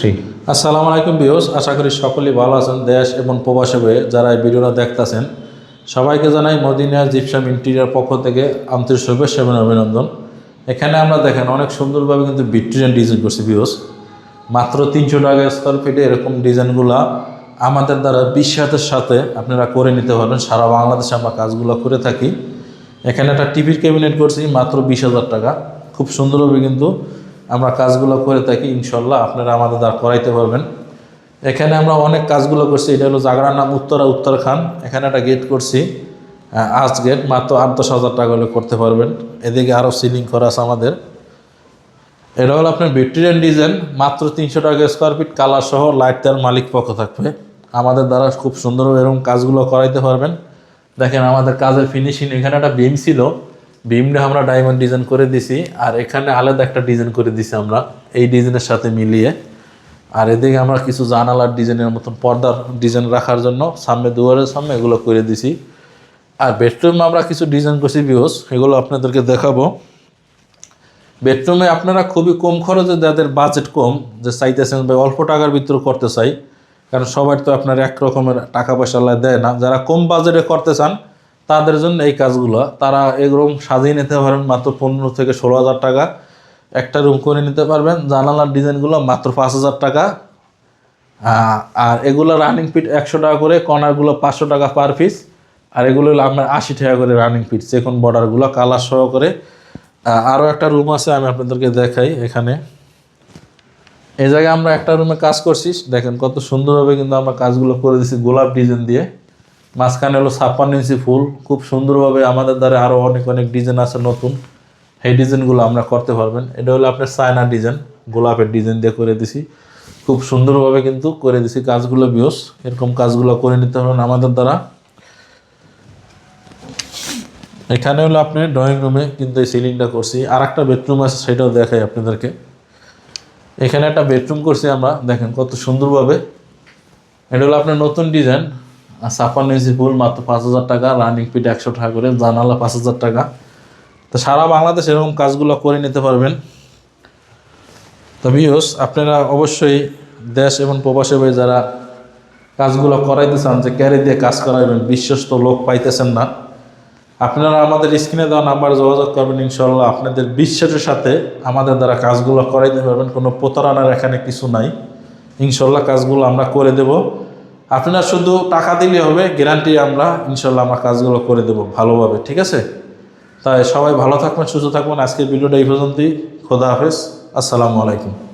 Three আসসালামু আলাইকুম বিয়স আশা করি সকলেই ভালো আছেন, দেশ এবং প্রবাসে হয়ে যারা এই ভিডিওটা দেখতেছেন, সবাইকে জানাই মদিনা জিপসাম ইন্টেরিয়ার পক্ষ থেকে আন্তরিক শুভেচ্ছা এবং অভিনন্দন। এখানে আমরা দেখেন অনেক সুন্দরভাবে কিন্তু ভিক্টোরিয়ান ডিজাইন করছি বিয়স মাত্র তিনশো টাকা স্কোয়ার ফিটে এরকম ডিজাইনগুলা আমাদের দ্বারা বিশ্বাসের সাথে আপনারা করে নিতে পারবেন। সারা বাংলাদেশে আমরা কাজগুলো করে থাকি। এখানে একটা টিভির ক্যাবিনেট করছি, মাত্র বিশ হাজার টাকা। খুব সুন্দরভাবে কিন্তু আমরা কাজগুলো করে থাকি, ইনশাল্লাহ আপনারা আমাদের দ্বারা করাইতে পারবেন। এখানে আমরা অনেক কাজগুলো করছি, এটা হলো জাগরার নাম উত্তরা উত্তরখান। এখানে একটা গেট করছি আজ গেট মাত্র আট দশ হাজার টাকা হলে করতে পারবেন। এদিকে আরও সিলিং করা আছে আমাদের। এটা হলো আপনার ভিক্টোরিয়ান ডিজাইন মাত্র তিনশো টাকা স্কোয়ার ফিট কালার সহ লাইট দেওয়ার মালিক পক্ষ থাকবে। আমাদের দ্বারা খুব সুন্দরভাবে এরকম কাজগুলো করাইতে পারবেন। দেখেন আমাদের কাজের ফিনিশিং এখানে একটা বিম ছিল। বিমটা আমরা ডায়মন্ড ডিজাইন করে দিছি, আর এখানে আলাদা একটা ডিজাইন করে দিছি আমরা। এই ডিজাইনের সাথে মিলিয়ে। আর এদিকে আমরা কিছু জানালার ডিজাইনের মতন পর্দার ডিজাইন রাখার জন্য সামনে দুয়ারের সামনে এগুলো করে দিছি। আর বেডরুমে আমরা কিছু ডিজাইন করছি বিহস এগুলো আপনাদেরকে দেখাবো। বেডরুমে আপনারা খুবই কম খরচে যাদের বাজেট কম, যে চাইতেছেন ভাই অল্প টাকার ভিতরে করতে চাই, কারণ সবাই তো আপনার এক রকমের টাকা পয়সা দেয় না। যারা কম বাজেটে করতে চান তাদের জন্য এই কাজগুলো, তারা এরকম সাজিয়ে নিতে পারেন মাত্র পনেরো থেকে ষোলো হাজার টাকা। একটা রুম করে নিতে পারবেন, জানালার ডিজাইনগুলো মাত্র পাঁচ হাজার টাকা। আর এগুলো রানিং ফিট একশো টাকা করে কর্নারগুলো পাঁচশো টাকা পার পিস আর এগুলো হলো আপনার আশি টাকা করে রানিং ফিট সেকন্ড বর্ডারগুলো কালার সহ করে। আরও একটা রুম আছে, আমি আপনাদেরকে দেখাই এখানে। এই জায়গায় আমরা একটা রুমে কাজ করছি। দেখেন কত সুন্দরভাবে কিন্তু আমরা কাজগুলো করে দিছি গোলাপ ডিজাইন দিয়ে। মাঝখানে হলো ছাপ্পান্ন ইঞ্চি ফুল, খুব সুন্দরভাবে আমাদের দ্বারা আরও অনেক অনেক ডিজাইন আছে নতুন। সেই ডিজাইনগুলো আমরা করতে পারবেন। এটা হলো আপনার চায়না ডিজাইন, গোলাপের ডিজাইন দিয়ে করে দিছি। খুব সুন্দরভাবে কিন্তু করে দিছি কাজগুলো বিয়স। এরকম কাজগুলো করে নিতে পারবেন আমাদের দ্বারা। এখানে হলো আপনি ড্রয়িং রুমে কিন্তু এই সিলিংটা করছি। আর একটা বেডরুম আছে, সেটাও দেখাই আপনাদেরকে। এখানে একটা বেডরুম করছি আমরা। দেখেন কত সুন্দরভাবে। এটা হলো আপনার নতুন ডিজাইন ছাপ্পান্ন ইঞ্চি ফুল মাত্র পাঁচ হাজার টাকা রানিং পিট একশো টাকা করে, জানালা পাঁচ হাজার টাকা। তো সারা বাংলাদেশ এরকম কাজগুলো করে নিতে পারবেন। তো ভিউস আপনারা অবশ্যই দেশ এবং প্রবাসী ভাই যারা কাজগুলো করাইতে চান, যে ক্যারি দিয়ে কাজ করাইবেন, বিশ্বস্ত লোক পাইতেছেন না। আপনারা আমাদের স্ক্রিনে দেওয়া নাম্বার যোগাযোগ করবেন ইনশাল্লাহ আপনাদের বিশ্বাসের সাথে আমাদের দ্বারা কাজগুলো করাইতে পারবেন। কোনো প্রতারণার এখানে কিছু নাই। ইনশাল্লাহ কাজগুলো আমরা করে দেব। আপনারা শুধু টাকা দিলে হবে গ্যারান্টি আমরা ইনশাল্লাহ আমরা কাজগুলো করে দেবো ভালোভাবে, ঠিক আছে? তাই সবাই ভালো থাকবেন, সুস্থ থাকবেন। আজকের ভিডিওটা এই পর্যন্তই। খোদা হাফেজ। আসসালামু আলাইকুম।